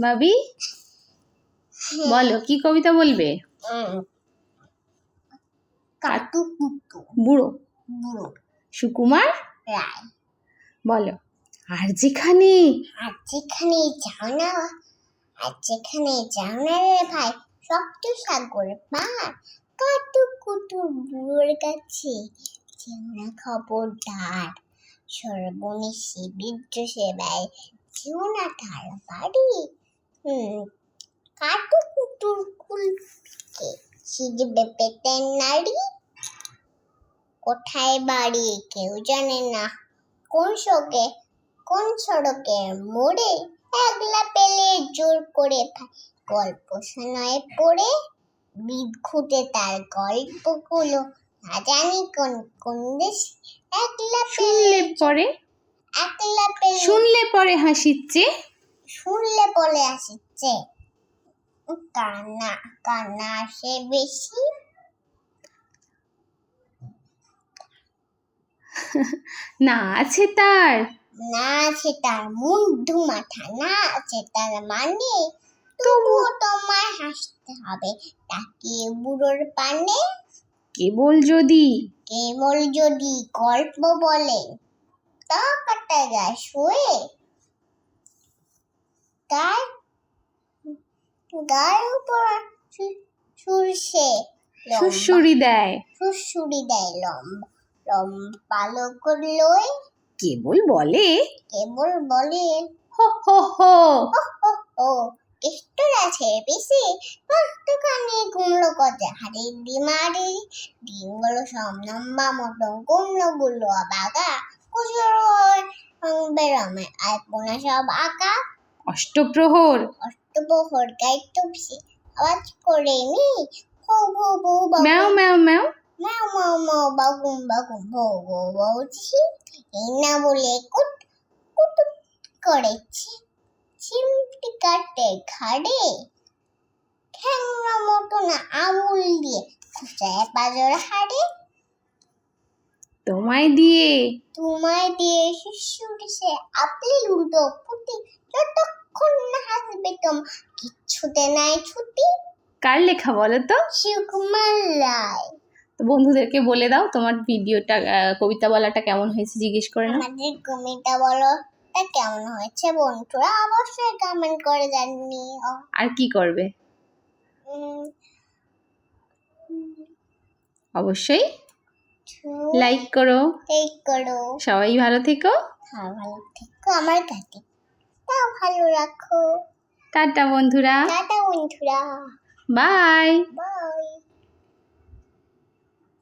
ভাবি? বলো কি কবিতা বলবে? কাটু বুড়ো। বুড়ো। সুকুমার? রায় বলো আর যেখানে? আর যেখানে যাও না আর যেখানে যাও না রে ভাই সপ্ত সাগর পার কাটু কুটু বুড়োর কাছে যেও না খবরদার সর্বনেশী বীর্য সেবায় যেও না তার বাড়ি হুম কাটু কুটুর কুলকে সিজবে পেতেন নারী কোথায় বাড়ি কেউ জানে না কোন শোকে কোন সড়কে মোড়ে। একলা পেলে জোর করে গল্প শোনায় পড়ে। বিদঘুটে তার গল্পগুলো না জানি কোন কোন দেশ। একলা পেলে পরে? একলা পেলে শুনলে পরে হাসিচ্ছে শুনলে বলে আসছে। কান্না কান্না আসে বেশি। না আছে তার। না আছে তার মুন্ডু মাথা না আছে তার মানে তবুও তোমায় হাসতে হবে। তাকে বুড়োর পানে? কেবল যদি। কেবল যদি গল্প বলে। তা কাটা যায় শুয়ে। গায় গায়ের উপর সুরসে সুরসুরি দেয়। সুরসুরি দেয় লম্বা লম্বা পালক লই কেবল বলে। কেবল বলে। হো হো হো। কেষ্টর কষ্টখানি কুমড়ো কচে হাড়ি ডিমারি ডিমগুলো সব লম্বা মতন কুমড়োগুলো বাগা কুচুর বেরমে আর পোনা সব আঁকা। অষ্টপ্রহর। অষ্টপ্রহর গাইত আওয়াজ করে নি। হো বউ বাবু। ম্যাও ম্যাও ম্যাও। মাও মাও মাও বাগুম বাগুম। বউ বউছি এই না বলে কুট কুট করেছি চিমটি কাটে ঘাড়ে। ঠ্যাংরা মতো না আঙুল দিয়ে খুঁচায় পাজর হাড়ে। তোমায় দিয়ে। তোমায় দিয়ে শিশুর সে আপনি লুডো ফুটি যতক্ষণ না হাসবে তোম। কিচ্ছুতে নাই ছুটি। কার লেখা বলো তো? সুকুমার রায় তো বন্ধুদেরকে বলে দাও তোমার ভিডিওটা কবিতা বলাটা কেমন হয়েছে জিজ্ঞেস করে না আমাদের কমিটা বলো তা কেমন হয়েছে বন্ধুরা? অবশ্যই কমেন্ট করে জানিও। আর কি করবে? অবশ্যই লাইক করো। লাইক করো। সবাই ভালো থেকো। হ্যাঁ ভালো থেকো। আমার কাছে তাও ভালো রাখো। টাটা বন্ধুরা। টাটা বন্ধুরা। বাই। বাই।